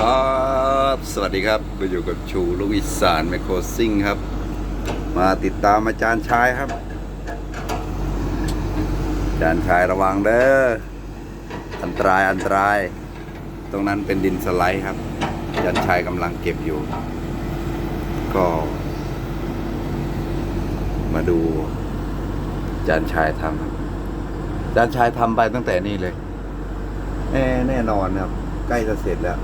ครับสวัสดีครับมาอยู่กับชูลูกอีสานไมโครซิ่งครับ มาติดตามอาจารย์ชายครับ อาจารย์ชายระวังเด้ออันตรายอันตราย ตรงนั้นเป็นดินสไลด์ครับ อาจารย์ชายกำลังเก็บอยู่ ก็ มาดู อาจารย์ชายทำอาจารย์ชายทำไปตั้งแต่นี่เลย แน่แน่นอนครับ ใกล้จะเสร็จแล้ว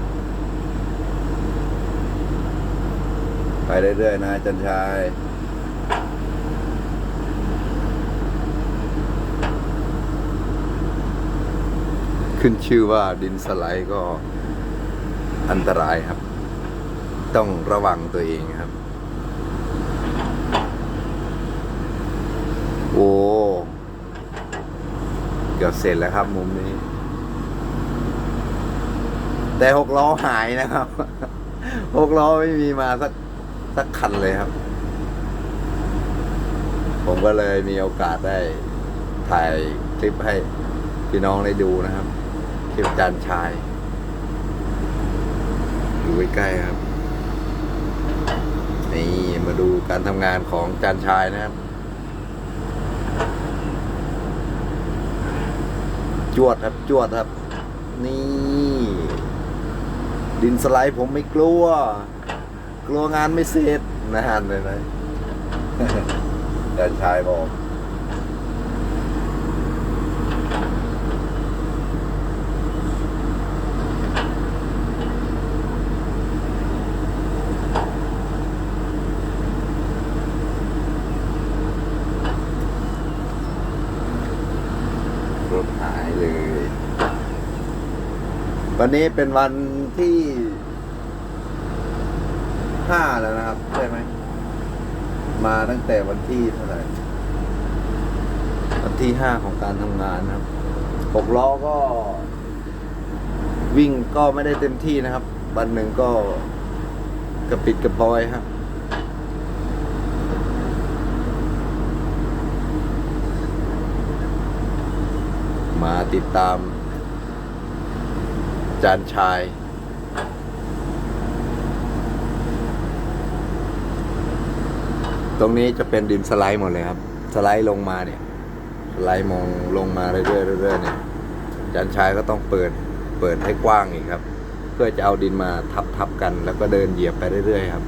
ไปเรื่อยๆนะจันชายขึ้นชื่อว่าดินสไลด์ก็อันตรายครับ ต้องระวังตัวเองครับ โอ้ เกือบเสร็จแล้วครับมุมนี้ แต่หกล้อหายนะครับหกล้อไม่มีมาสัก สักคันเลยครับ ผมก็เลยมีโอกาสได้ถ่ายคลิปให้พี่น้องได้ดูนะครับ คลิปจานชาย ดูใกล้ๆครับ นี่มาดูการทำงานของจานชายนะครับ จวดครับ จวดครับ นี่ ดินสไลด์ผมไม่กลัว กลัวงานไม่เสร็จนะฮะเลยนะอาจารย์ชายบอกรถหายเลย วันนี้เป็นวันที่ ห้าแล้วนะครับ ใช่ไหม มาตั้งแต่วันที่เท่าไหร่ วันที่ห้าของการทำงานนะครับหกล้อก็ วิ่งก็ไม่ได้เต็มที่นะครับ วันหนึ่งก็กระปิดกระปอยครับมาติดตาม จานชาย ตรงนี้จะเป็นดินสไลด์หมดเลยครับ สไลด์ลงมาเนี่ยสไลด์มองลงมาเรื่อยๆเรื่อยๆเนี่ยจานชายก็ต้องเปิดเปิดให้กว้างอีกครับ เพื่อจะเอาดินมาทับทับๆกัน แล้วก็เดินเหยียบไปเรื่อยๆครับ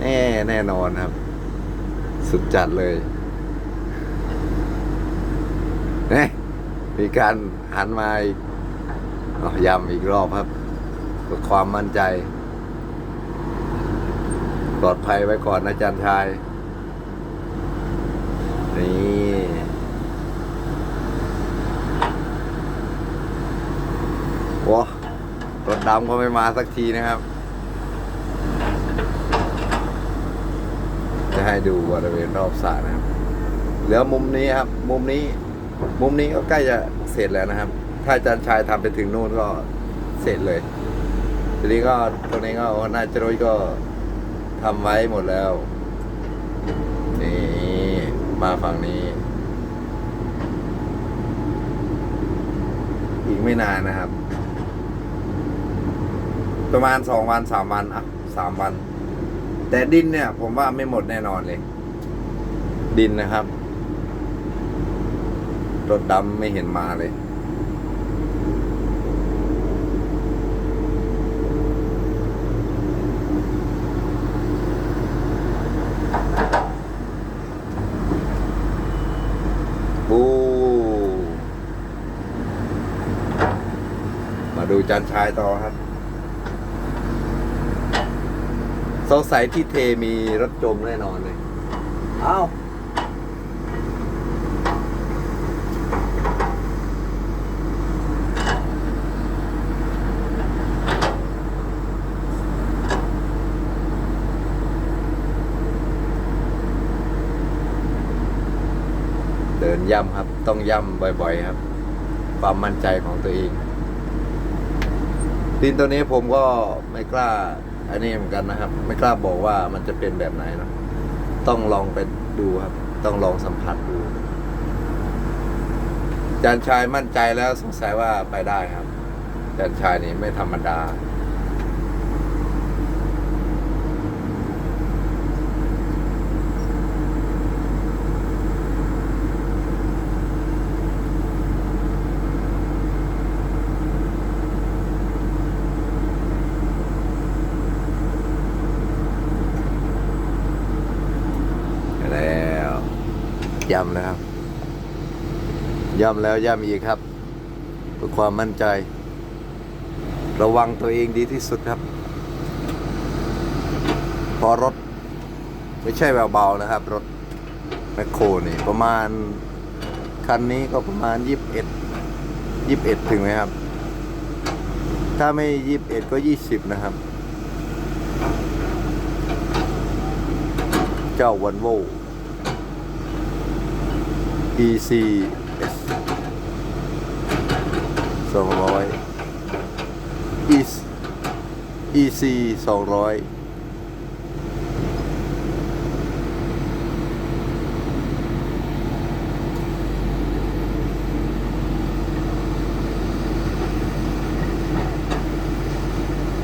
แน่แน่นอนครับ สุดจัดเลยเนี่ยมีการหันมาอีกย้ำอีกรอบครับเพื่อความมั่นใจ ปลอดภัยไว้ก่อนนะจารย์ชาย นี่ว้ารถดำก็ไม่มาสักทีนะครับ จะให้ดูบริเวณรอบสระนะครับ เหลือมุมนี้ครับ มุมนี้ มุมนี้ก็ใกล้จะเสร็จแล้วนะครับ ถ้าอาจารย์ชายทำไปถึงนู่นก็เสร็จเลย ทีนี้ก็ตรงนี้ก็น่าจะรุ้ยก็ทำไว้หมดแล้ว มาฝั่งนี้ อีกไม่นานนะครับ ประมาณสองวันสามวันอะสามวัน แต่ดินเนี่ย ผมว่าไม่หมดแน่นอนเลย ดินนะครับรถดำไม่เห็นมาเลย โอ้มา ดูจานชายต่อครับสงสัยที่เทมีรถจมแน่นอนเลยเอ้าเดินย่ำครับ ต้องย่ำบ่อยๆครับ ความมั่นใจของตัวเอง ตีนตัวนี้ผมก็ไม่กล้า อันนี้เหมือนกันนะครับ ไม่กล้าบอกว่ามันจะเป็นแบบไหนนะต้องลองไปดูครับ ต้องลองสัมผัสดูจานชายมั่นใจแล้วสงสัยว่าไปได้ครับจานชายนี่ไม่ธรรมดา ย่ำนะครับ ย่ำแล้วย่ำอีกครับเพื่อความมั่นใจ ระวังตัวเองดีที่สุดครับ พอรถ ไม่ใช่เบาๆนะครับ รถแมคโครนี่ประมาณ คันนี้ก็ประมาณยี่สิบเอ็ดยี่สิบเอ็ดถึงไหมครับ ถ้าไม่ยี่สิบเอ็ดก็ยี่สิบนะครับ เจ้าวันโว EC S สองร้อย EC EC สองร้อย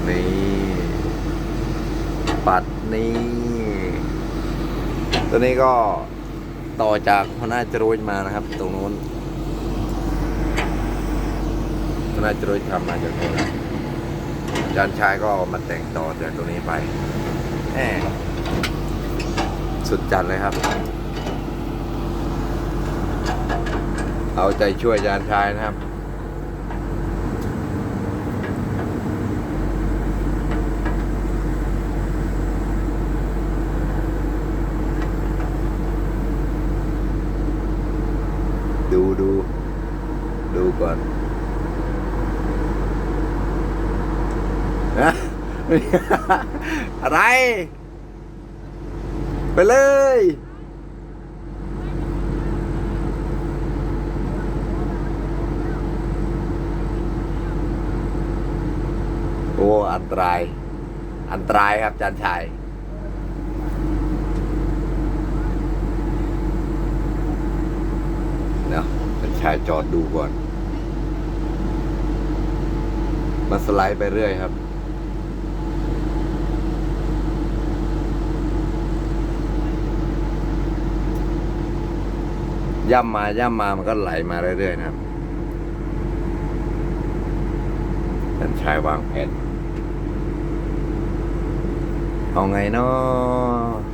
นี่ปัดนี่ ตัวนี้ก็ ต่อจากหัวหน้าจรวยมานะครับ ตรงนู้นหัวหน้าจรวยทำมาจากตรงนั้นจานชายก็ามาแต่งต่อจากตรงนี้ไปแหมสุดจัดเลยครับ เอาใจช่วยจานชายนะครับ ดูดูดูก่อนนะ อะไร ไปเลย โอ้ อันตราย อันตรายครับจารย์ชายเดี๋ยวเป็นชายจอดดูก่อน มาสไลด์ไปเรื่อยครับ ย่ำมาย่ำมามันก็ไหลมาเรื่อยๆนะครับเป็นชายวางแผนเอาไงเนาะ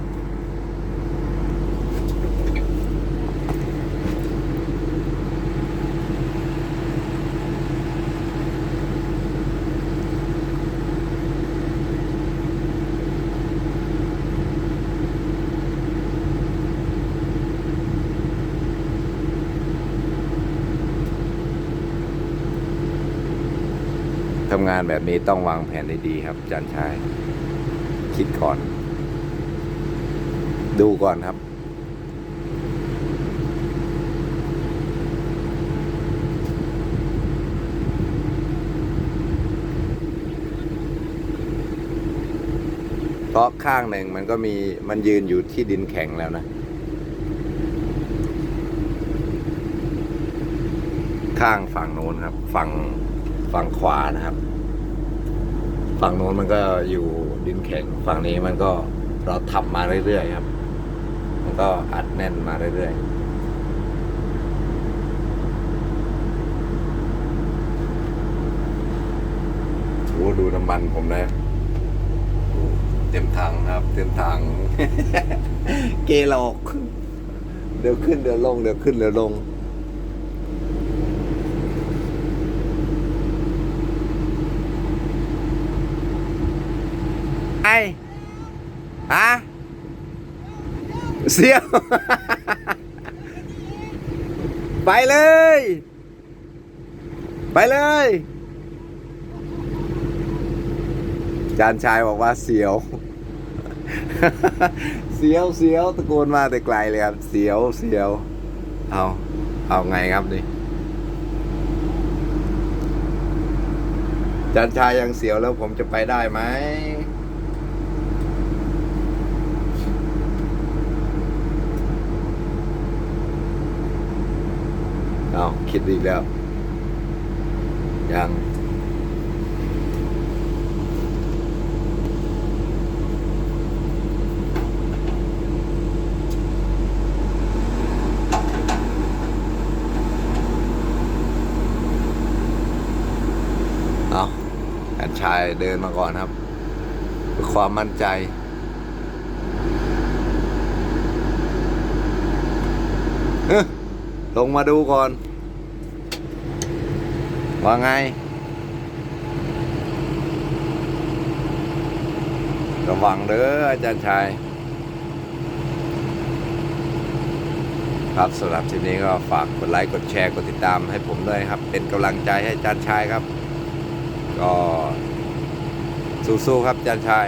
ทำงานแบบนี้ต้องวางแผนได้ดีครับจารย์ชาย คิดก่อน ดูก่อนครับ เพราะข้างหนึ่งมันก็มีมันยืนอยู่ที่ดินแข็งแล้วนะ ข้างฝั่งโน้นครับ ฝั่ง ฝั่งขวานะครับ ฝั่งโน้นมันก็อยู่ดินแข็ง ฝั่งนี้มันก็เราทำมาเรื่อยๆครับ มันก็อัดแน่นมาเรื่อยๆโอ้ดูน้ำมันผมนะเต็มถังครับ เต็มถัง เกลอก เดี๋ยวขึ้นเดี๋ยวลง เดี๋ยวขึ้นเดี๋ยวลง ไอ ฮะเสียว ไปเลย ไปเลย จานชายบอกว่าเสียว เสียวเสียวตะโกนมาแต่ไกลเลยครับ เสียวเสียว เอา เอาไงครับนี่จานชายยังเสียวแล้วผมจะไปได้ไหม เอา คิดอีกแล้ว ยัง เอาแอนชายเดินมาก่อนครับเพื่อความมั่นใจเฮ้ลงมาดูก่อน ว่าไงระวังเด้ออาจารย์ชาย ครับสำหรับทีนี้ก็ฝากกดไลค์กดแชร์กดติดตามให้ผมด้วยครับ เป็นกำลังใจให้อาจารย์ชายครับ ก็สู้ๆครับอาจารย์ชาย